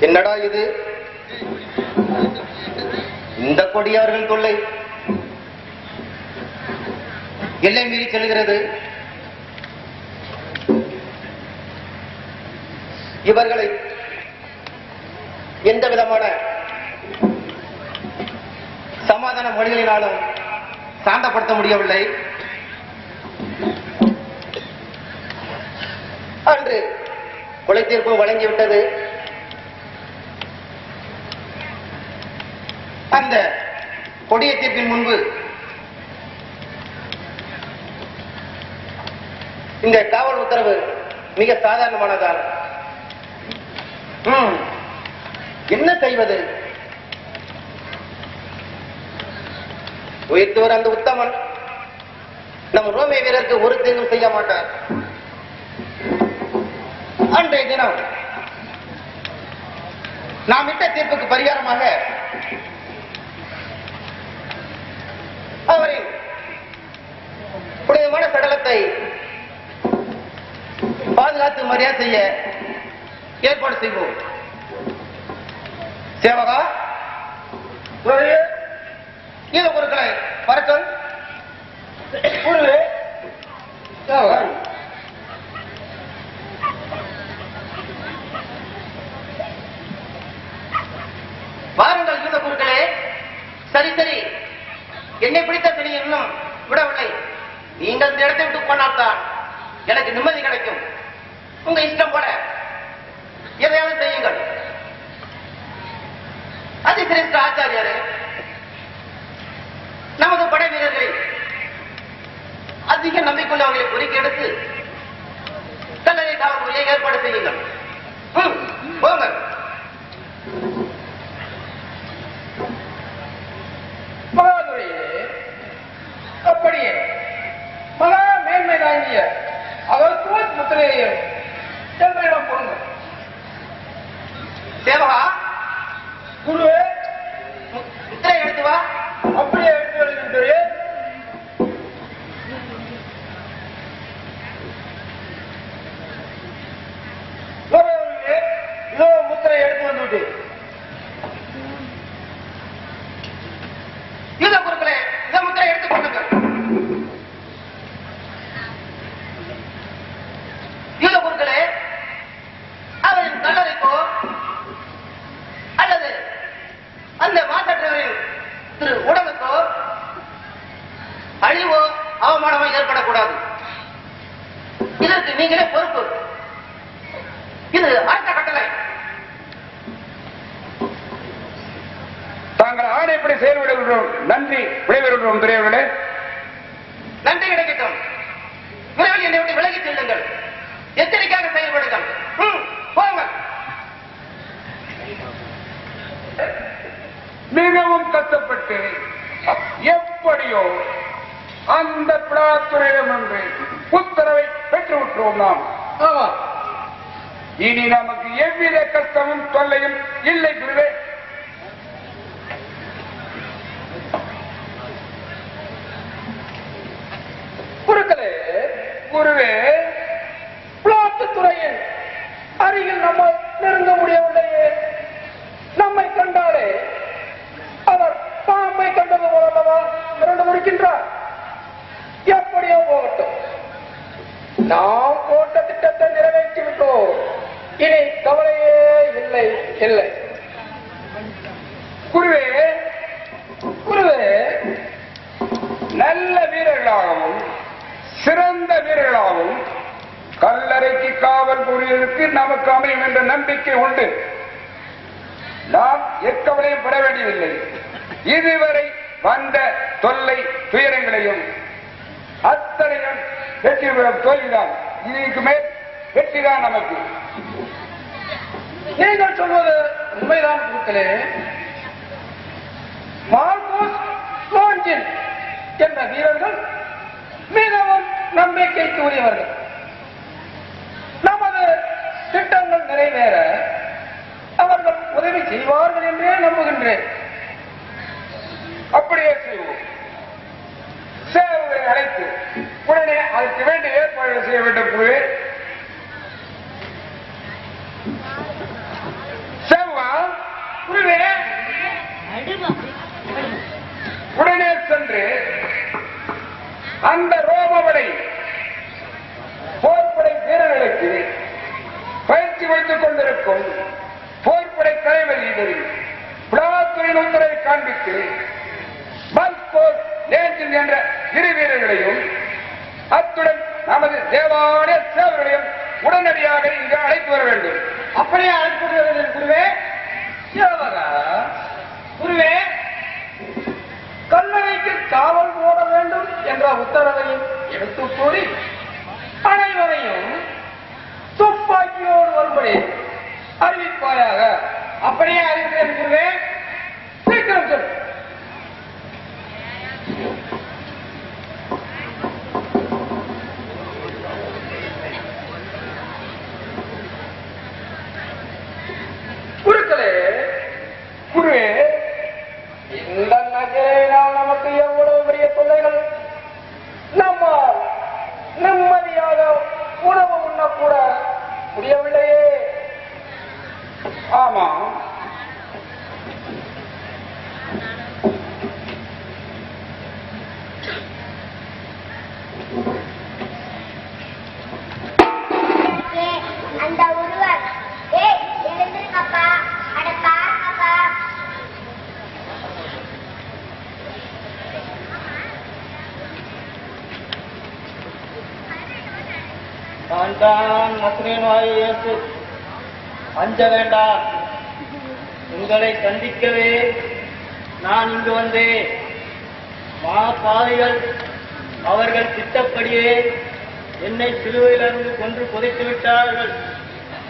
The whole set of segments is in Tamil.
என்னடா இது? இந்த கொடியவர்கள் தொல்லை. எல்லை மீறி செல்கிறது. இவர்களை எந்த விதமான சமாதான மொழிகளினாலும் சாந்தப்படுத்த முடியவில்லை. கொலை தீர்ப்பு வழங்கிவிட்டது அந்த கொடிய தீர்ப்பின் முன்பு இந்த காவல் உத்தரவு மிக சாதாரணமானதால். என்ன செய்வது? உயர்த்துவர் அந்த உத்தமன். நம் ரோமிய வீரருக்கு ஒரு தீங்கும் செய்ய மாட்டார். அன்றைய தினம் நாம் இட்ட தீர்ப்புக்கு பரிகாரமாக அவரின் புனிதமான சடலத்தை பாதுகாத்து மரியாதை செய்ய ஏற்பாடு செய்வோம். சேவகா கீழே பொருட்களை பறக்கல் சேவகா வாருங்கள் யூத குருக்களே சரி சரி என்னை பிடித்த சரி இன்னும் விடவில்லை நீங்கள் இந்த இடத்தை விட்டு போனால்தான் எனக்கு நிம்மதி கிடைக்கும் உங்க இஷ்டம் போல. எதையாவது செய்யுங்கள். அதிசிரேஷ்ட ஆச்சாரியாரே. நமது படை வீரர்களை அதிக நம்பிக்கையுள்ளவர்களை பொறுக்கி எடுத்து தண்டனை காவல்துறையை ஏற்பாடு செய்யுங்கள். ம், போங்கள் அப்படியே மகா மேன்மை தாங்கிய அவர் துவத் முத்திரையையும் எங்களிடம் கொடுங்க சேவகா குருவே முத்திரை எடுத்து வா அப்படியே எடுத்து வருகின்றே வரவர்களே, இதோ முத்திரை எடுத்து வந்து விட்டேன் யூத குருக்களே இந்த முத்திரை எடுத்துக் கொள்ளுங்கள் யூத குருக்களே அவரின் கல்லறைக்கோ அல்லது அந்த மாற்றற்றவரின் திரு உடலுக்கோ அழிவோ அவமானமோ ஏற்படக்கூடாது இதற்கு நீங்களே பொறுப்பு இது அடுத்த கட்டளை தாங்கள் ஆணைப்படி செயல்படுகின்றோம் நன்றி விடைபெறுகிறோம் துறையவர்களே நன்றி கிடைக்கட்டும் விரைவில் என்னை விட்டு விலகிச் செல்லுங்கள் எச்சரிக்கையாக செயல்படுங்கள் ம், போங்கள் மிகவும் கஷ்டப்பட்டு எப்படியோ அந்த பிரார்த்தனையிடம் என்று உத்தரவை பெற்றுவிட்டோம் நாம். ஆமா. இனி நமக்கு எவ்வித கஷ்டமும் தொல்லையும் இல்லை குருவே. குருக்களே குருவே பிளாத்துறையின் அருகில் நம்ம நெருங்க முடியவில்லையே. நம்மை கண்டாலே நம்மை கண்டது போலவா மிரண்டு முடிக்கின்றார். எப்படியோ போகட்டும். நாம் போட்ட திட்டத்தை நிறைவேற்றி விட்டோம். இனி கவலையே இல்லை இல்லை. குருவே குருவே நல்ல வீரர்களாகவும் சிறந்த வீரர்களாகவும் கல்லறைக்கு காவல் புரியலுக்கு நமக்கு அமையும் என்ற நம்பிக்கை உண்டு. நாம் எக்கவலையும் பெற வேண்டியதில்லை. இதுவரை வந்த தொல்லை துயரங்களையும் அத்தனையும் வெற்றி தோல்விதான். இதுக்கு மேல் வெற்றிதான் நமக்கு. நீங்கள் சொல்வது உண்மைதான் கூட்டலே மார்கோஸ் என்ற வீரர்கள் மிகவும் நம்பிக்கைக்கு உரியவர்கள். நமது திட்டங்கள் நிறைவேற அவர்கள் உதவி செய்வார்கள் என்றே நம்புகின்றேன். அப்படியே செய்வோம். சேவை அழைத்து உடனே அதற்கு வேண்டிய ஏற்பாடுகள் செய்ய வேண்டும் போது குருவே உடனே சென்று அந்த ரோமபடை போர்ப்படை வீரர்களுக்கு பயிற்சி வைத்துக் கொண்டிருக்கும் போர்ப்படை தலைவரிடம் விழாத்துறையின் உத்தரவை காண்பித்து லேஞ்சில் என்ற இரு வீரர்களையும் அத்துடன் நமது தேவாலய சேவர்களையும் உடனடியாக இங்கு அழைத்து வர வேண்டும். அப்படியே வருவதன் குருவே. சேவகா குருவே கல்லறைக்கு காவல் போட வேண்டும் என்ற உத்தரவையும் எடுத்துக் கூறி அனைவரையும் துப்பாக்கியோடு வரும்படி அறிவிப்பாயாக. அப்படியே அறிவிக்கிறேன் குருவே. சீக்கிரம் சொல் குருக்களே குருவே இந்த நகரினால் நமக்கு எவ்வளவு பெரிய தொல்லைகள் நம்மால் நிம்மதியாக உணவு உண்ணக்கூட முடியவில்லையே ஆமா ஏய், அந்த உருவம் ஏய் எழுந்திருக்கப்பா அட பாருங்கப்பா நான் தான் நஸ்ரேனாய் அஞ்ச வேண்டாம் உங்களை சந்திக்கவே நான் இங்கு வந்தேன். மா பாவிகள் அவர்கள் திட்டப்படியே என்னை சிலுவையிலிருந்து கொன்று புதைத்து விட்டார்கள்.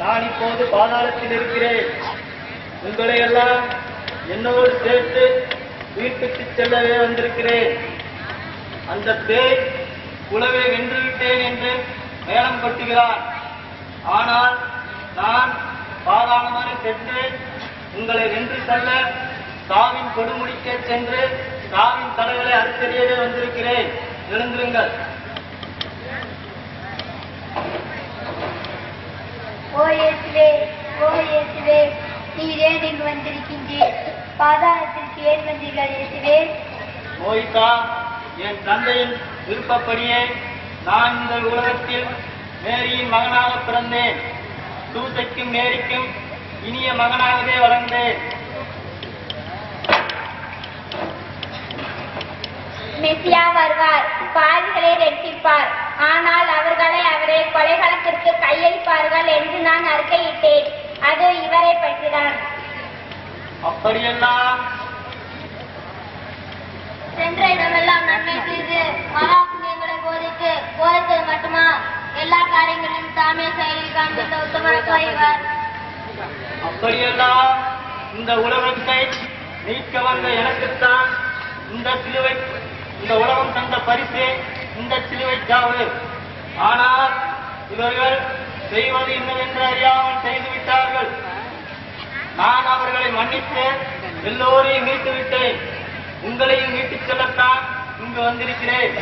நான் இப்போது பாதாளத்தில் இருக்கிறேன். உங்களை எல்லாம் என்னோடு சேர்த்து வீட்டுக்கு செல்லவே வந்திருக்கிறேன். அந்த பேய் குலவை வென்றுவிட்டேன் என்று மேளம் கொட்டுகிறான் ஆனால் நான் பாதாளமான சென்று உங்களை வென்று செல்ல சாவின் கொடுமுடிக்கே சென்று சாவின் தலைகளை அறுத்தறியவே வந்திருக்கிறேன். எழுந்திருங்கள். ஓ இயேசுவே ஓ இயேசுவே நீர் ஏன் இங்கு வந்திருக்கின்றீர். பாதாளத்திற்கு ஏன் வந்தீர்கள் இயேசுவே? மோயிகா என் தந்தையின் விருப்பப்படியே நான் இந்த உலகத்தில் மேரியின் மகனாக பிறந்தேன். தூசைக்கும் மேரிக்கும் இனிய மகனாகவே வளர்ந்தேன். மெசியா வருவார் பாவிகளை ரட்சிப்பார். ஆனால் அவர்களை அவரை கொலைகளத்திற்கு கையளிப்பார்கள் என்று நான் அறிக்கையிட்டேன். அது இவரை பற்றிதான். அப்படியெல்லாம் சென்ற இடமெல்லாம் நன்மை செய்து மகா போதித்து போதித்தது மட்டுமா எல்லா காரியங்களிலும் தாமே செயலில் காண்பித்த உத்தமரத்துவ இவர் அப்படியெல்லாம் இந்த உலகத்தை நீக்க வந்த எனக்குத்தான் இந்த சிலுவை இந்த உலகம் தந்த பரிசு இந்த சிலுவை சாவு ஆனால் இவர்கள் செய்வது என்னவென்று அறியாமல் செய்துவிட்டார்கள் நான் அவர்களை மன்னித்து எல்லோரையும் மீட்டு விட்டேன் உங்களையும் மீட்டுச் செல்லத்தான் இங்கு வந்திருக்கிறேன்.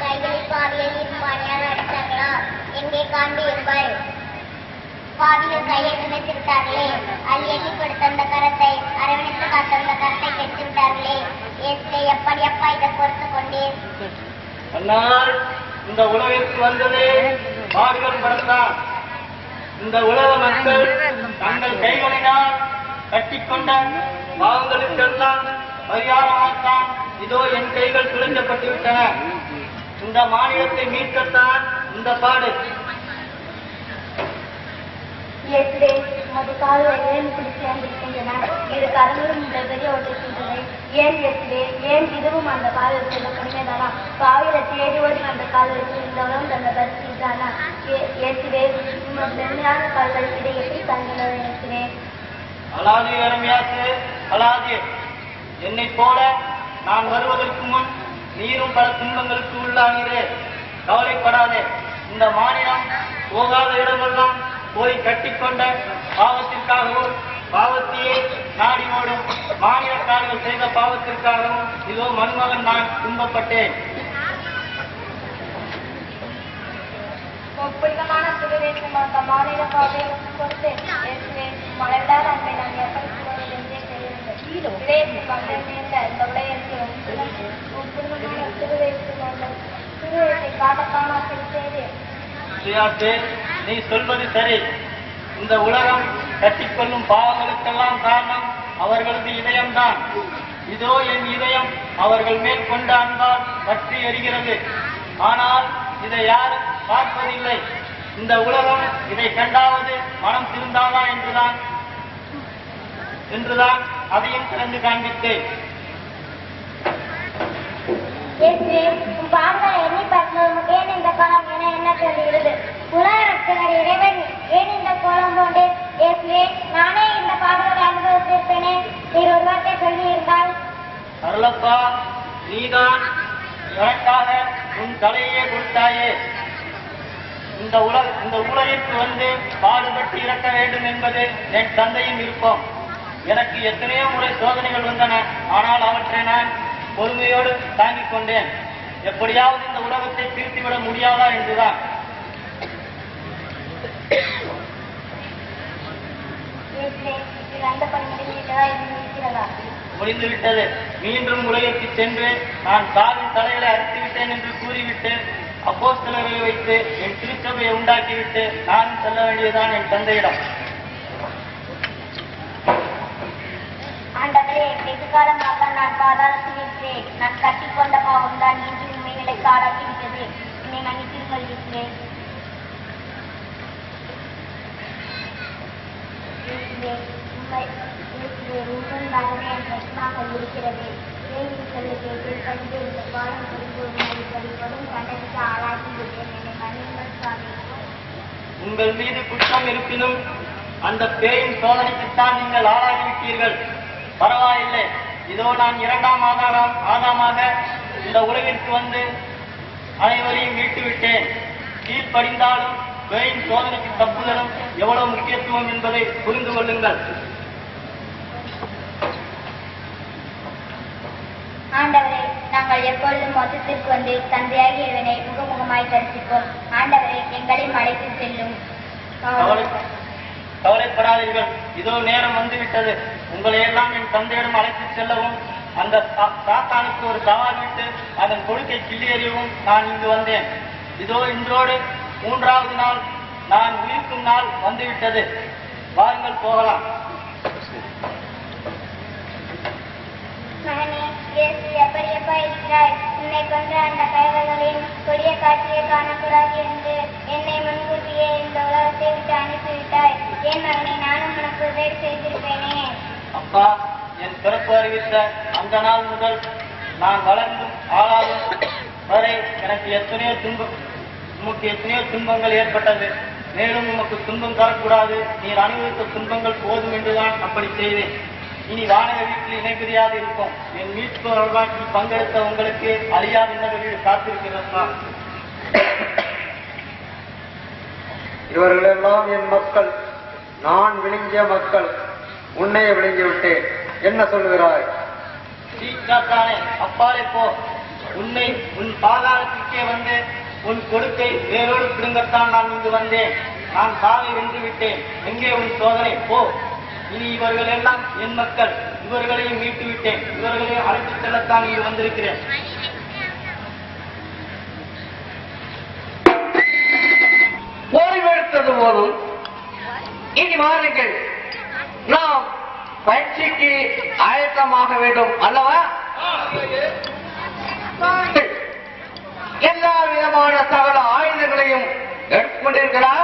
கைகளை பாவியில் இருப்பானியாக அடித்தார்களா எங்கே காண்பீர்கள் இருப்பாய் கையை நினைத்து அது எண்ணி கொடுத்த கரத்தை அரவணைத்து காத்த அந்த கரத்தை கெடுத்து விட்டார்களே எப்படி அப்பா இதை பொறுத்து கொண்டேன் இந்த உலகிற்கு வந்ததே பாடுகள் படம்தான் இந்த உலக மக்கள் தங்கள் கைகளினால் கட்டிக்கொண்ட பாவங்களுக்கெல்லாம் பரிகாரமாகத்தான் இதோ என் கைகள் துளைக்கப்பட்டு விட்டன இந்த மாநிலத்தை மீட்கத்தான் இந்த பாடு இயேசுவே உமது கால்கள் ஏன் இப்படி சேர்ந்திருக்கின்றன இரு கரங்களும் பெரிய ஒட்டிருக்கின்றன ஏன் இயேசுவே ஏன் இதுவும் அந்த காலில் செல்ல கடுமைதானா காவில தேடி ஓடி அந்த கால்களுக்கு இந்த உலகம் தந்த பரிசுதானா உமது மென்மையான கால்கள் இதை எப்படி தந்தனர் இயேசுவே அலாதி அலாதி என்னை போல நான் வருவதற்கு முன் நீரும் பல துன்பங்களுக்கு உள்ளாகிறே. கவலைப்படாதே. இந்த மாநிலம் போகாத இடமெல்லாம் போய் கட்டிக்கொண்ட பாவத்திற்காகவும் பாவத்தையே நாடி ஓடும் மாநிலக்காரர்கள் செய்த பாவத்திற்காகவும் இதோ மன்மகன் நான் துன்பப்பட்டேன். புனிதமான அந்த மாநில பாதையை கொடுத்து இயேசுவே மலைவிடாத அன்பை நான் எப்படி நீ சொல்வது சரி. இந்த உலகம் கட்டிக்கொள்ளும் பாவங்களுக்கெல்லாம் காரணம் அவர்களது இதயம்தான். இதோ என் இதயம் அவர்கள் மேல் கொண்ட அன்பால் பற்றி எறிகிறது ஆனால் இதை யாரும் பார்ப்பதில்லை. இந்த உலகம் இதை கண்டாவது மனம் திருந்தாதா என்றுதான்? என்றுதான் அதையும் திறந்து காண்பித்தேன் அருளப்பா நீதான் எனக்காக உன் தலையே கொடுத்தாயே. இந்த உலக இந்த உலகிற்கு வந்து பாடுபட்டு இறக்க வேண்டும் என்பது என் தந்தையின் விருப்பம். எனக்கு எத்தனையோ முறை சோதனைகள் வந்தன. ஆனால் அவற்றை நான் பொறுமையோடு தாங்கிக் கொண்டேன். எப்படியாவது இந்த உலகத்தை திருத்திவிட முடியாதா என்றுதான். முடிந்துவிட்டது. மீண்டும் உலகிற்கு சென்று நான் சாவின் தலையில அறுத்துவிட்டேன் என்று கூறிவிட்டு அப்போஸ்தலர்களை வைத்து என் திருச்சபையை உண்டாக்கிவிட்டு நான் செல்ல வேண்டியதுதான் என் தந்தையிடம். இடைக்காலமாக நான் பாதாளத்தில் இருக்கிறேன் நான் கட்டிக்கொண்ட பாவம் தான் இன்று உண்மைகளை காடாக்கிவிட்டது என்னை மன்னித்தீர்கள் இயேசுவே உங்கள் மகனே என் இருக்கிறது. ஏன் சொல்ல கண்டு இந்த பாடம் புரிந்து வழிபடும் தண்டனைக்கு என்னை மன்னிங்கள் சுவாமி. உங்கள் மீது குற்றம் இருப்பினும் அந்த பேயின் சோதனைக்குத்தான் நீங்கள் ஆளாகிவிட்டீர்கள். பரவாயில்லை. இதோ நான் இரண்டாம் ஆதாரம் ஆதாமாக இந்த உலகிற்கு வந்து அனைவரையும் மீட்டுவிட்டேன். கீழ்ப்படிந்தாலும் பேயின் சோதனைக்கு தப்புதலும் எவ்வளவு முக்கியத்துவம் என்பதை புரிந்து கொள்ளுங்கள். ஆண்டவரே நாங்கள் எப்பொழுதும் மொத்தத்திற்கு வந்து தந்தையாகிய இவனை முகமுகமாய் தரிசிப்போம். ஆண்டவரே எங்களையும் அழைத்து செல்லும். கவலை கவலைப்படாதீர்கள். இதோ நேரம் வந்துவிட்டது. உங்களையெல்லாம் என் தந்தையிடம் அழைத்துச் செல்லவும் அந்த சா- சாத்தானுக்கு ஒரு சவால் விட்டு அதன் கொழுக்கை கிள்ளியறியவும் நான் இங்கு வந்தேன். இதோ இன்றோடு மூன்றாவது நாள் நான் உயிர்க்கும் நாள் வந்துவிட்டது. வாருங்கள் போகலாம். மகனே இயேசு எப்படி எப்பா இருக்கிறாய்? உன்னை கொண்டு அந்த கைவர்களின் கொடிய காட்சியை காணக்கூடாது என்று என்னை முன்கூட்டியே இந்த உலகத்தை விட்டு அனுப்பிவிட்டாய். ஏன் மகனை நானும் உனக்கு உதவி செய்திருப்பேனே அப்பா என் பிறப்பு அறிவித்த அந்த நாள் முதல் நான் வளர்ந்து ஆளாகும் வரை எனக்கு எத்தனையோ துன்பம் உமக்கு எத்தனையோ துன்பங்கள் ஏற்பட்டது. மேலும் உமக்கு துன்பம் தரக்கூடாது. நீர் அனுபவித்த துன்பங்கள் போதும் என்றுதான் அப்படி செய்தேன் இனி வானக வீட்டில் இணைபிரியாது இருக்கும் என் மீட்பு வரலாற்றில் பங்கெடுத்த உங்களுக்கு அழியாத இன்னொரு காத்திருக்கிறதா இவர்களெல்லாம் என் மக்கள் நான் விழுங்கிய மக்கள். உன்னைய விழுங்கி விட்டேன் என்ன சொல்கிறாய் சீக்காத்தானே அப்பாலே போ. உன்னை உன் பாதாளத்திற்கே வந்து உன் கொடுக்கை வேரோடு பிடுங்கத்தான் நான் இங்கு வந்தேன். நான் சாவை வென்று விட்டேன். எங்கே உன் சோதனை? போ. இனி இவர்கள் எல்லாம் என் மக்கள். இவர்களையும் மீட்டு விட்டேன். இவர்களையும் அழைத்துச் செல்லத்தான் இங்கு வந்திருக்கிறேன். ஓய்வெடுத்தது போதும். இனி மாறுங்கள் நாம் பயிற்சிக்கு ஆயத்தமாக வேண்டும் அல்லவா? எல்லா விதமான சகல ஆயுதங்களையும் எடுத்துக்கொண்டிருக்கிறார்